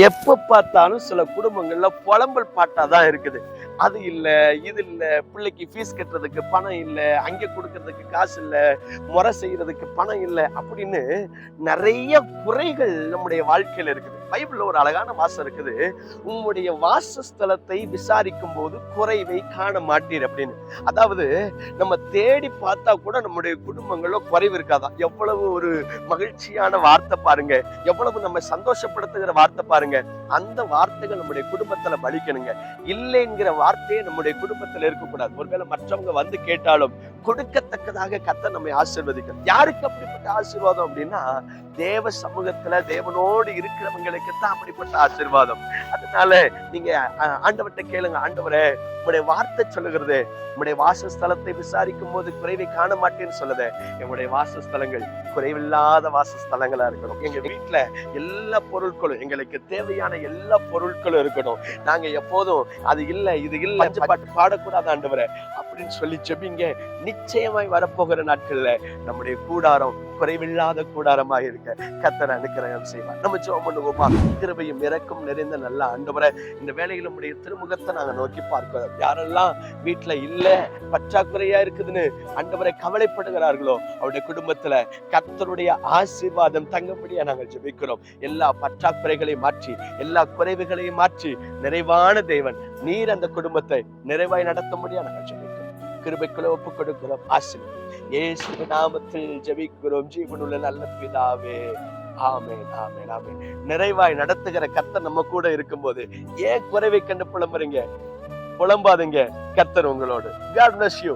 எப்ப பார்த்தாலும் சில குடும்பங்கள்ல புலம்பல் பாட்டா தான் இருக்குது. அது இல்ல இது இல்ல பிள்ளைக்கு ஃபீஸ் கட்டுறதுக்கு பணம் இல்ல அங்க கொடுக்கறதுக்கு காசு இல்ல முறை செய்யறதுக்கு பணம் இல்ல அப்படின்னு நிறைய குறைகள் நம்முடைய வாழ்க்கையில இருக்குது. பைபிளில் ஒரு அழகான வாசம் இருக்குது. உங்களுடைய வாசஸ்தலத்தை விசாரிக்கும் போது குறைவை காண மாட்டீர் அப்படின்னு. அதாவது நம்ம தேடி பார்த்தா கூட நம்முடைய குடும்பங்களோ குறைவு இருக்காதான் எவ்வளவு ஒரு மகிழ்ச்சியான வார்த்தை பாருங்க. எவ்வளவு நம்ம சந்தோஷப்படுத்துகிற வார்த்தை பாருங்க. அந்த வார்த்தைகள் நம்முடைய குடும்பத்துல பலிக்கணுங்க. இல்லைங்கிற வார்த்தையே நம்முடைய குடும்பத்துல இருக்கக்கூடாது. ஒருவேளை மற்றவங்க வந்து கேட்டாலும் கொடுக்கத்தக்கதாக கத்த நம்மை ஆசீர்வதிக்கணும் யாருக்கு அப்படிப்பட்ட ஆசீர்வாதம் அப்படின்னா தேவ சமூகத்துல தேவனோடு இருக்கிறவங்களுக்கு தான் அப்படிப்பட்ட ஆசீர்வாதம். அதனால நீங்க அஹ், ஆண்டவர்ட்ட கேளுங்க ஆண்டவரே உங்களுடைய வார்த்தை சொல்லுகிறது. உங்களுடைய வாசஸ்தலத்தை விசாரிக்கும் போது குறைவை காண மாட்டேன்னு சொல்லுது. எங்களுடைய வாசஸ்தலங்கள் குறைவில்லாத வாசஸ்தலங்களா இருக்கணும். எங்க வீட்டுல எல்லா பொருட்களும் எங்களுக்கு தேவையான எல்லா பொருட்களும் இருக்கணும். நாங்க எப்போதும் அது இல்ல இது இல்ல பாட்டு பாடக்கூடாது ஆண்டவரே அப்படின்னு சொல்லி ஜெபிங்க. நிச்சயமாய் வரப்போகிற நாட்கள்ல நம்முடைய கூடாரம் குறைவில்லாத கூடாரமா இருக்க கத்தர் அனுக்கிரகம் செய்வார். நம்ம ஜெபம் பண்ணுவோமா? கிருபையும் இறக்கும் நிறைந்த நல்ல ஆண்டவரை இந்த வேலையில் நம்முடைய திருமுகத்தை நாங்க நோக்கி பார்க்கிறோம். யாரெல்லாம் வீட்டுல இல்ல பற்றாக்குறையா இருக்குதுன்னு ஆண்டவரை கவலைப்படுகிறார்களோ அவருடைய குடும்பத்துல கர்த்தருடைய ஆசீர்வாதம் தங்கும்படியா நாங்கள் ஜெபிக்கிறோம். எல்லா பற்றாக்குறைகளையும் மாற்றி எல்லா குறைவுகளையும் மாற்றி நிறைவான தேவன் நீர் அந்த குடும்பத்தை நிறைவாய் நடத்த நடத்தும்படியா நாங்கள் ஜெபிக்கிறோம். கிருபைக்குள்ள ஒப்பு கொடுக்கிறோம் ஆசீர்வாதம் இயேசு நாமத்தில் ஜபிக்கிறோம். ஜீவனுள்ள நல்ல பிதாவே. ஆமேன் ஆமேன் ஆமேன். நிறைவாய் நடத்துகிற கர்த்தர் நம்ம கூட இருக்கும்போது ஏன் குறைவை கண்டு புலம்புறீங்க? புலம்பாதுங்க. கர்த்தர் உங்களோடு. God bless you